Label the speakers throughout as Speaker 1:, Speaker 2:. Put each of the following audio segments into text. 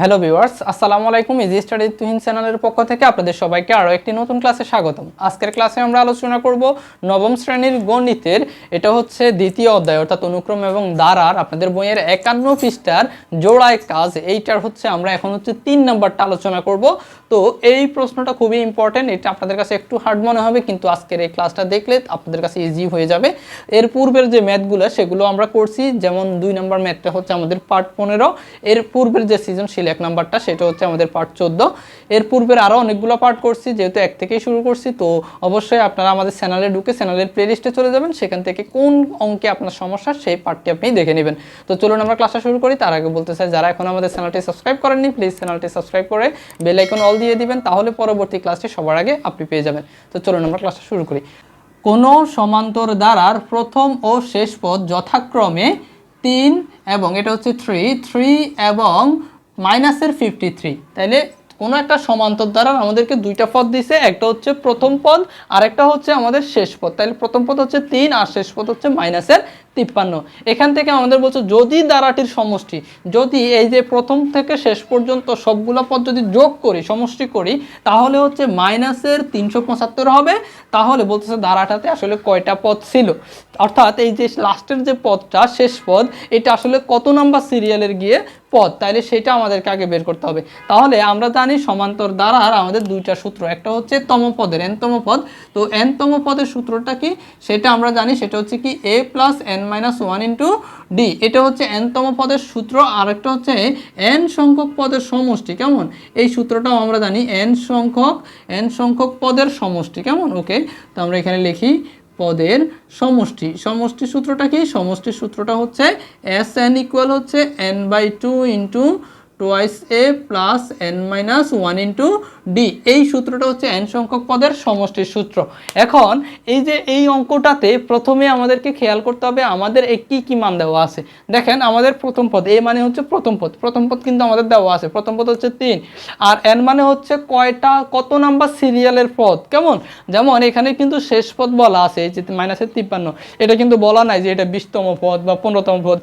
Speaker 1: Hello viewers আসসালামু আলাইকুম easy study Tuhin চ্যানেলের পক্ষ থেকে আপনাদের সবাইকে আরও একটি নতুন ক্লাসে স্বাগতম। আজকের ক্লাসে আমরা আলোচনা করব নবম শ্রেণির গণিতের। এটা হচ্ছে দ্বিতীয় অধ্যায়, অর্থাৎ অনুক্রম এবং দ্বারার আপনাদের বইয়ের একান্ন পৃষ্ঠার জোড়ায় কাজ। এইটার হচ্ছে আমরা এখন হচ্ছে তিন নম্বরটা আলোচনা করব। তো এই প্রশ্নটা খুবই ইম্পর্টেন্ট এটা আপনাদের কাছে একটু হার্ড মনে হবে, কিন্তু আজকের এই ক্লাসটা দেখলে আপনাদের কাছে ইজি হয়ে যাবে। এর পূর্বের যে ম্যাথগুলো সেগুলো আমরা করছি, যেমন দুই নম্বর ম্যাথটা হচ্ছে আমাদের পার্ট পনেরো, এর পূর্বের যে সৃজনশীল এক নম্বরটা সেটা হচ্ছে আমাদের পার্ট চোদ্দ। এর পূর্বের আরও অনেকগুলো পার্ট করছি, যেহেতু এক থেকেই শুরু করছি, তো অবশ্যই আপনারা আমাদের চ্যানেলে ঢুকে চ্যানেলের প্লেলিস্টে চলে যাবেন, সেখান থেকে কোন অঙ্কে আপনার সমস্যা, সেই পার্টটি আপনি দেখে নেবেন। তো চলুন আমরা ক্লাসটা শুরু করি, তার আগে বলতে চাই, যারা এখন আমাদের চ্যানেলটি সাবস্ক্রাইব করেননি প্লিজ চ্যানেলটি সাবস্ক্রাইব করে বেল আইকন অল দিয়ে দিবেন, তাহলে পরবর্তী ক্লাসটি সবার আগে আপনি পেয়ে যাবেন। তো চলুন আমরা ক্লাসটা শুরু করি। কোনো সমান্তর দ্বারার প্রথম ও শেষ পদ যথাক্রমে তিন এবং এটা হচ্ছে থ্রি থ্রি এবং মাইনাসের ফিফটি থ্রি তাইলে কোনো একটা সমান্তর দ্বারা আমাদেরকে দুইটা পদ দিছে, একটা হচ্ছে প্রথম পদ, আর একটা হচ্ছে আমাদের শেষ পদ। তাহলে প্রথম পদ হচ্ছে তিন আর শেষ পদ হচ্ছে মাইনাসের তিপ্পান্ন। এখান থেকে আমাদের বলছে, যদি দ্বারাটির সমষ্টি, যদি এই যে প্রথম থেকে শেষ পর্যন্ত সবগুলো পদ যদি যোগ করি, সমষ্টি করি, তাহলে হচ্ছে মাইনাসের তিনশো পঁচাত্তর হবে। তাহলে বলতেছে দ্বারাটাতে আসলে কয়টা পদ ছিল? অর্থাৎ এই যে লাস্টের যে পদটা, শেষ পদ, এটা আসলে কত নাম্বার সিরিয়ালের গিয়ে পদ তাইলে সেটা আমাদেরকে আগে বের করতে হবে। তাহলে আমরা জানি সমান্তর দ্বারার আমাদের দুইটা সূত্র, একটা হচ্ছে তম পদের এনতম পদ। তো এনতম পদের সূত্রটা কি? সেটা আমরা জানি, সেটা হচ্ছে কি A plus N minus one into D এটা হচ্ছে এনতম পদের সূত্র আর একটা হচ্ছে এন সংখ্যক পদের সমষ্টি, কেমন? এই সূত্রটাও আমরা জানি এন সংখ্যক এন সংখ্যক পদের সমষ্টি, কেমন? ওকে তো আমরা এখানে লিখি পদের সমষ্টি। সমষ্টি সূত্রটা কি? সমষ্টি সূত্রটা হচ্ছে এস এন ইকুয়াল হচ্ছে N by two into twice A plus N minus one into D এই সূত্রটা হচ্ছে এন সংখ্যক পদের সমষ্টির সূত্র। এখন এই যে এই অঙ্কটাতে প্রথমে আমাদেরকে খেয়াল করতে হবে আমাদের কী কী মান দেওয়া আছে। দেখেন আমাদের প্রথম পদ, এ মানে হচ্ছে প্রথম পদ। প্রথম পদ কিন্তু আমাদের দেওয়া আছে। প্রথম পদ হচ্ছে তিন। আর এন মানে হচ্ছে কয়টা, কত নাম্বার সিরিয়ালের পদ? কেমন? যেমন এখানে কিন্তু শেষ পদ বলা আছে যে মাইনাসের তিপ্পান্ন। এটা কিন্তু বলা নাই যে এটা বিশতম পদ বা পনেরোতম পদ।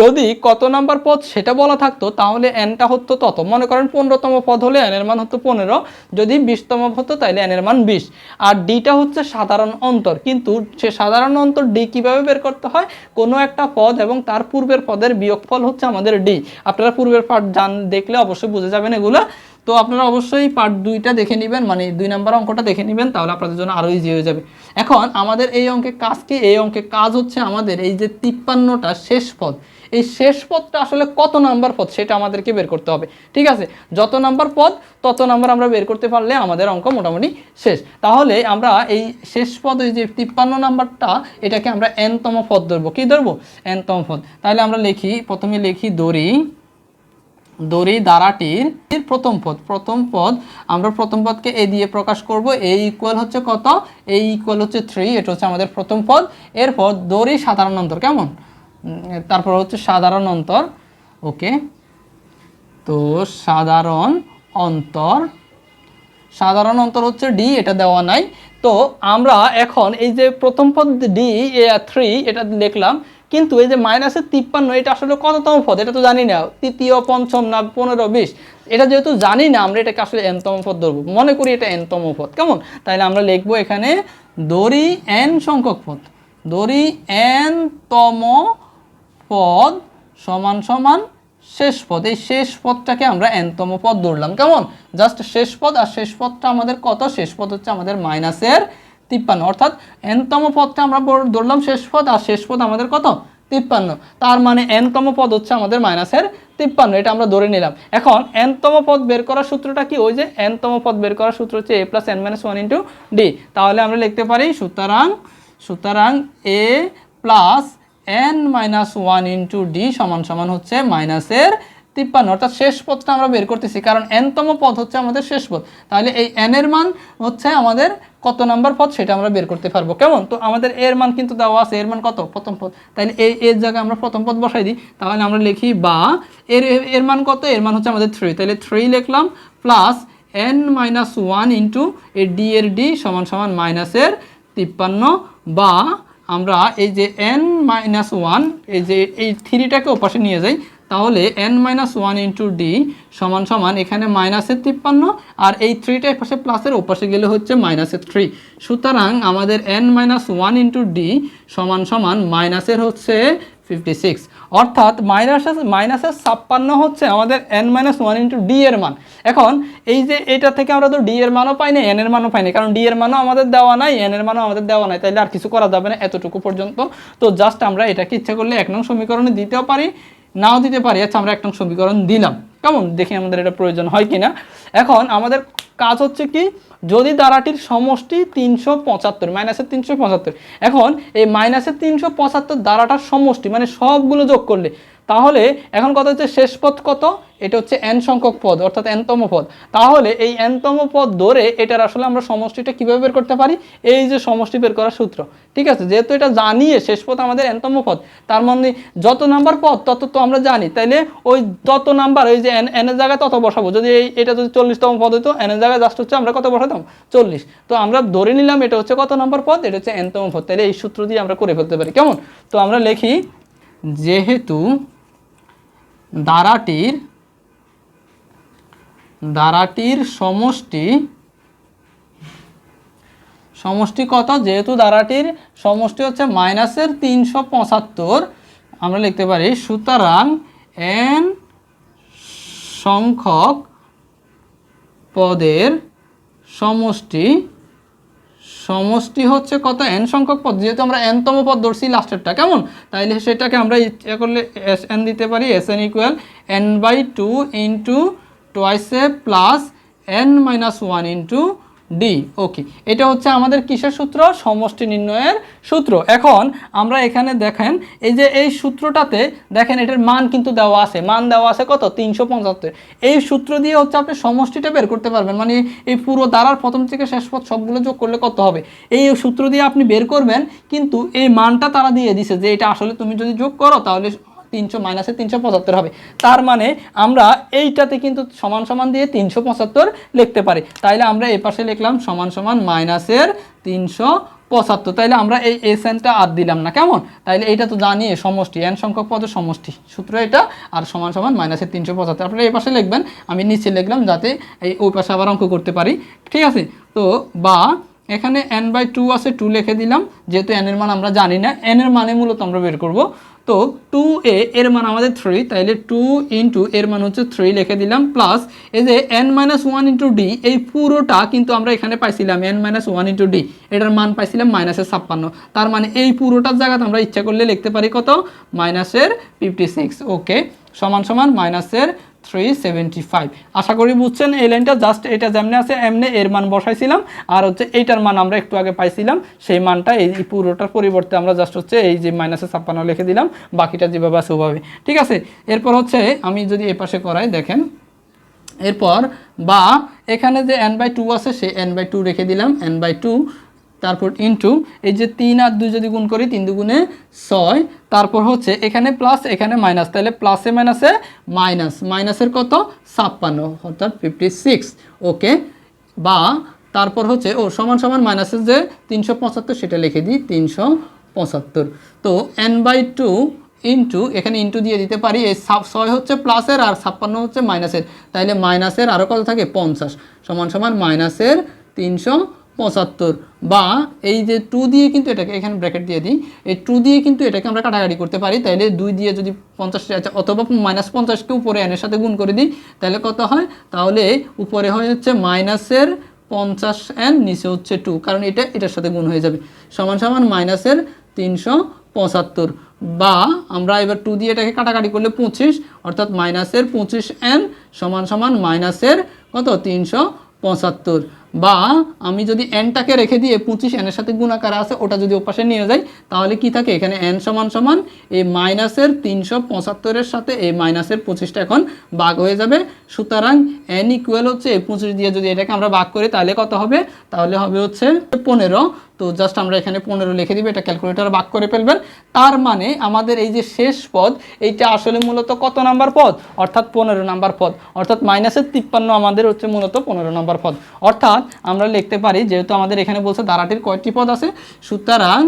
Speaker 1: যদি কত নাম্বার পদ সেটা বলা থাকতো, তাহলে এনটা হতো তত। মনে করেন পনেরোতম পদ হলে এনের মান হতো পনেরো, যদি বিশতম হতো তাহলে এনের মান বিশ। আর ডিটা হচ্ছে সাধারণ অন্তর। কিন্তু সে সাধারণ অন্তর ডি কীভাবে বের করতে হয়? কোনো একটা পদ এবং তার পূর্বের পদের বিয়োগফল হচ্ছে আমাদের ডি। আপনারা পূর্বের পাঠ জান, দেখলে অবশ্যই বুঝে যাবেন এগুলো। তো আপনারা অবশ্যই পার্ট দুইটা দেখে নেবেন মানে দুই নাম্বার অঙ্কটা দেখে নেবেন, তাহলে আপনাদের জন্য আরও ইজি হয়ে যাবে। এখন আমাদের এই অঙ্কে কাজ কি? এই অঙ্কে কাজ হচ্ছে আমাদের এই যে তিপ্পান্নটা শেষ পদ। এই শেষ পদটা আসলে কত নাম্বার পদ সেটা আমাদেরকে বের করতে হবে। ঠিক আছে? যত নাম্বার পদ, তত নাম্বার আমরা বের করতে পারলে আমাদের অঙ্ক মোটামুটি শেষ। তাহলে আমরা এই শেষ পদ ওই যে তিপ্পান্ন নাম্বারটা, এটাকে আমরা এনতম পদ ধরবো। কী ধরবো? এনতম পদ। তাহলে আমরা লিখি, প্রথমে লিখি দড়ি। দড়ি দ্বারাটির প্রথম পদ। প্রথম পদ, আমরা প্রথম পদকে এ দিয়ে প্রকাশ করব। এ ইকুয়াল হচ্ছে কত? এ ইকুয়াল হচ্ছে থ্রি এটা হচ্ছে আমাদের প্রথম পদ। এরপর দড়ি সাধারণ অন্তর কেমন? তারপর হচ্ছে সাধারণ অন্তর ওকে তো সাধারণ অন্তর সাধারণ অন্তর হচ্ছে ডি এটা দেওয়া নাই। তো আমরা এখন এই যে প্রথম পদ ডি এ থ্রি এটা লিখলাম। কিন্তু এই যে মাইনাসের তিপ্পান্ন, এটা আসলে কততম পদ? এটা তো জানি না। তৃতীয়, পঞ্চম না পনেরো, বিশ? এটা যেহেতু জানি না, আমরা এটাকে আসলে এনতম পদ ধরবো। মনে করি এটা এনতম পদ। কেমন? তাইলে আমরা লিখব এখানে, দড়ি এন সংখ্যক পদ। দড়ি এন তম পদ সমান সমান শেষ পদ। এই শেষ পদটাকে আমরা এনতম পদ ধরলাম। কেমন? জাস্ট শেষ পদ, আর শেষ পদটা আমাদের কত? শেষ পদ হচ্ছে আমাদের মাইনাসের তিপ্পান্ন। অর্থাৎ এনতম পদটা আমরা ধরলাম শেষ পদ, আর শেষ পদ আমাদের কত? তিপ্পান্ন। তার মানে এনতম পদ হচ্ছে আমাদের মাইনাসের তিপ্পান্ন, এটা আমরা ধরে নিলাম। এখন এনতম পদ বের করার সূত্রটা কি? ওই যে এনতম পদ বের করার সূত্র হচ্ছে A plus N minus one into D তাহলে আমরা লিখতে পারি, সুতরাং সুতরাং A plus N minus one into D সমান সমান হচ্ছে মাইনাসের তিপ্পান্ন, অর্থাৎ শেষ পদটা আমরা বের করতেছি, কারণ এনতম পদ হচ্ছে আমাদের শেষ পদ। তাহলে এই এন এর মান হচ্ছে আমাদের কত নাম্বার পদ, সেটা আমরা বের করতে পারব। কেমন? তো আমাদের এর মান কিন্তু দেওয়া আছে, এর মান কত? প্রথম পদ। তাহলে এই এর জায়গায় আমরা প্রথম পদ বসাই দিই, তাহলে আমরা লিখি বা, এর এর মান কত? এর মান হচ্ছে আমাদের থ্রি তাহলে থ্রি লিখলাম plus N minus one into A D এর ডি সমান সমান মাইনাসের তিপ্পান্ন, বা আমরা এই যে এন মাইনাস ওয়ান এই যে এই থ্রিটাকে ওপাশে নিয়ে যাই তাহলে N minus one into D সমান সমান এখানে মাইনাসের তিপ্পান্ন, আর এই থ্রিটা পাশে প্লাসের ওপাশে গেলে হচ্ছে মাইনাসের থ্রি সুতরাং আমাদের N minus one into D সমান সমান মাইনাসের হচ্ছে ফিফটি সিক্স অর্থাৎ মাইনাসের মাইনাসের ছাপ্পান্ন হচ্ছে আমাদের N minus one into D এর মান। এখন এই যে এটা থেকে আমরা তো ডি এর মানও পাইনি এন এর মানও পাইনি কারণ ডি এর মানও আমাদের দেওয়া নাই এন এর মানও আমাদের দেওয়া নাই, তাইলে আর কিছু করা যাবে না এতটুকু পর্যন্ত। তো জাস্ট আমরা এটাকে ইচ্ছা করলে এক নং সমীকরণে দিতেও পারি। নাও দিতে পারি। আচ্ছা আমরা একটা সমীকরণ দিলাম। কেমন? দেখি আমাদের এটা প্রয়োজন হয় কিনা। এখন আমাদের কাজ হচ্ছে কি? যদি দ্বারাটির সমষ্টি তিনশো পঁচাত্তর, মাইনাসের তিনশো পঁচাত্তর। এখন এই মাইনাসের তিনশো পঁচাত্তর দ্বারাটার সমষ্টি মানে সবগুলো যোগ করলে তাহলে এখন কথা হচ্ছে শেষ পদ কত? এটা হচ্ছে এন সংখ্যক পদ, অর্থাৎ এনতম পদ। তাহলে এই এনতম পদ ধরে এটার আসলে আমরা সমষ্টিটা কীভাবে বের করতে পারি? এই যে সমষ্টি বের করার সূত্র। ঠিক আছে? যেহেতু এটা জানিয়ে শেষ পদ আমাদের এনতম পদ, তার মানে যত নাম্বার পদ, তত তো আমরা জানি। তাইলে ওই তত নাম্বার, ওই যে এন এনের জায়গায় তত বসাবো। যদি এই, এটা যদি চল্লিশতম পদ হতো এনের জায়গায় জাস্ট হচ্ছে আমরা কত বসাতাম? চল্লিশ। তো আমরা ধরে নিলাম এটা হচ্ছে কত নাম্বার পদ? এটা হচ্ছে এনতম পদ। তাহলে এই সূত্র দিয়ে আমরা করে ফেলতে পারি। কেমন? তো আমরা লিখি, যেহেতু দ্বারাটির দ্বারাটির সমষ্টি সমষ্টি কত? যেহেতু দ্বারাটির সমষ্টি হচ্ছে মাইনাসের তিনশো পঁচাত্তর, আমরা লিখতে পারি, সুতরাং এন সংখ্যক পদের সমষ্টি সমষ্টি হচ্ছে কত? এন সংখ্যক পদ। যেহেতু আমরা এনতম পদ ধরছি লাস্টেরটা, কেমন? তাইলে সেটাকে আমরা ইচ্ছে করলে এস এন দিতে পারি। S N equal N by two into টোয়াইসে plus N minus one into D okay এটা হচ্ছে আমাদের কিসের সূত্র? সমষ্টি নির্ণয়ের সূত্র। এখন আমরা এখানে দেখেন, এই যে এই সূত্রটাতে দেখেন এটার মান কিন্তু দেওয়া আছে। মান দেওয়া আছে কত? তিনশো পঁচাত্তর এই সূত্র দিয়ে হচ্ছে আপনি সমষ্টিটা বের করতে পারবেন। মানে এই পুরো দ্বারার প্রথম থেকে শেষ পথ সবগুলো যোগ করলে কত হবে? এই সূত্র দিয়ে আপনি বের করবেন, কিন্তু এই মানটা তারা দিয়ে দিছে যে এটা আসলে তুমি যদি যোগ করো, তাহলে তিনশো মাইনাসে তিনশো পঁচাত্তর হবে। তার মানে আমরা এইটাতে কিন্তু সমান সমান দিয়ে তিনশো পঁচাত্তর লিখতে পারি। তাইলে আমরা এই পাশে লিখলাম সমান সমান মাইনাসের তিনশো পঁচাত্তর। তাইলে আমরা এই এস এনটা আর দিলাম না। কেমন? তাইলে এইটা তো জানি সমষ্টি, এন সংখ্যক পদের সমষ্টি। সূত্র এটা, আর সমান সমান মাইনাসের তিনশো পঁচাত্তর। আপনারা এই পাশে লিখবেন, আমি নিচে লিখলাম যাতে এই ওই পাশে আবার অঙ্ক করতে পারি। ঠিক আছে? তো বা এখানে এন বাই টু আছে টু লিখে দিলাম, যেহেতু এন এর মান আমরা জানি না এন এর মানে মূলত আমরা বের করব। তো টু এ এর মান আমাদের থ্রি তাইলে টু ইন্টু এর মান হচ্ছে থ্রি লিখে দিলাম প্লাস এই যে N minus one into D এই পুরোটা কিন্তু আমরা এখানে পাইছিলাম N minus one into D এটার মান পাইছিলাম মাইনাসের ছাপ্পান্ন। তার মানে এই পুরোটার জায়গাতে আমরা ইচ্ছা করলে লিখতে পারি কত? মাইনাসের ফিফটি সিক্স ওকে সমান সমান মাইনাসের থ্রি সেভেন্টি ফাইভ আশা করি বুঝছেন, এই লাইনটা জাস্ট এটা যেমনি আছে, এমনি এর মান বসাইছিলাম। আর হচ্ছে এইটার মান আমরা একটু আগে পাইছিলাম, সেই মানটা এই পুরোটার পরিবর্তে আমরা জাস্ট হচ্ছে এই যে মাইনাসে ছাপ্পান্ন লিখে দিলাম, বাকিটা যেভাবে আছে ওভাবে। ঠিক আছে? এরপর হচ্ছে আমি যদি এ পাশে করাই, দেখেন। এরপর বা এখানে যে এন বাই টু আছে, সেই এন বাই টু রেখে দিলাম। এন বাই টু তারপর ইনটু এই যে তিন আর দুই যদি গুণ করি, তিন দুগুণে ছয়, তারপর হচ্ছে এখানে প্লাস এখানে মাইনাস তাহলে প্লাসে মাইনাসে মাইনাস মাইনাসের কত? ছাপ্পান্ন, অর্থাৎ ফিফটি সিক্স ওকে বা তারপর হচ্ছে, ও, সমান সমান মাইনাসের যে তিনশো পঁচাত্তর, সেটা লিখে দিই, তিনশো পঁচাত্তর। তো এন বাই টু ইন্টু এখানে ইন্টু দিয়ে দিতে পারি, এই ছয় হচ্ছে প্লাসের আর ছাপ্পান্ন হচ্ছে মাইনাসের তাইলে মাইনাসের আরও কত থাকে? পঞ্চাশ। সমান সমান মাইনাসের তিনশো পঁচাত্তর। বা এই যে টু দিয়ে কিন্তু এটাকে এখানে ব্র্যাকেট দিয়ে দিই, এই টু দিয়ে কিন্তু এটাকে আমরা কাটাকাটি করতে পারি। তাইলে দুই দিয়ে যদি পঞ্চাশ আচ্ছা অথবা মাইনাস পঞ্চাশকে উপরে এনের সাথে গুণ করে দিই তাহলে কত হয়? তাহলে উপরে হয় হচ্ছে মাইনাসের পঞ্চাশ এন নিচে হচ্ছে টু কারণ এটা, এটার সাথে গুণ হয়ে যাবে। সমান সমান মাইনাসের তিনশো পঁচাত্তর। বা আমরা এবার টু দিয়ে এটাকে কাটাকাটি করলে পঁচিশ, অর্থাৎ মাইনাসের পঁচিশ এন সমান সমান মাইনাসের কত? তিনশো পঁচাত্তর। বা আমি যদি এনটাকে রেখে দিয়ে পঁচিশ এনের সাথে গুণাকার আছে, ওটা যদি ওপাশে নিয়ে যাই, তাহলে কি থাকে? এখানে এন সমান সমান এই মাইনাসের তিনশো পঁচাত্তরের সাথে এই মাইনাসের পঁচিশটা এখন ভাগ হয়ে যাবে। সুতরাং এন ইকুয়াল হচ্ছে এই পঁচিশ দিয়ে যদি এটাকে আমরা ভাগ করি, তাহলে কত হবে? তাহলে হবে হচ্ছে পনেরো। তো জাস্ট আমরা এখানে পনেরো লিখে দিবে, এটা ক্যালকুলেটার ভাগ করে ফেলবেন। তার মানে আমাদের এই যে শেষ পদ, এইটা আসলে মূলত কত নাম্বার পদ? অর্থাৎ পনেরো নাম্বার পদ। অর্থাৎ মাইনাসের তিপ্পান্ন আমাদের হচ্ছে মূলত পনেরো নাম্বার পদ। অর্থাৎ আমরা লিখতে পারি, যেহেতু আমাদের এখানে বলছে দ্বারাটির কয়টি পদ আছে? সুতরাং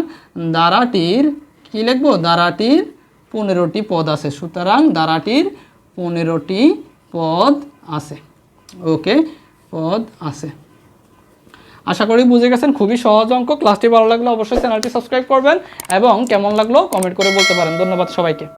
Speaker 1: দ্বারাটির, কি লিখব? দ্বারাটির পনেরোটি পদ আছে। সুতরাং দ্বারাটির পনেরোটি পদ আছে। ওকে, পদ আছে। আশা করি বুঝে গেছেন, খুবই সহজ অঙ্ক। ক্লাসটি ভালো লাগলে অবশ্যই চ্যানেলটি সাবস্ক্রাইব করবেন এবং কেমন লাগল কমেন্ট করে বলতে পারেন। ধন্যবাদ সবাইকে।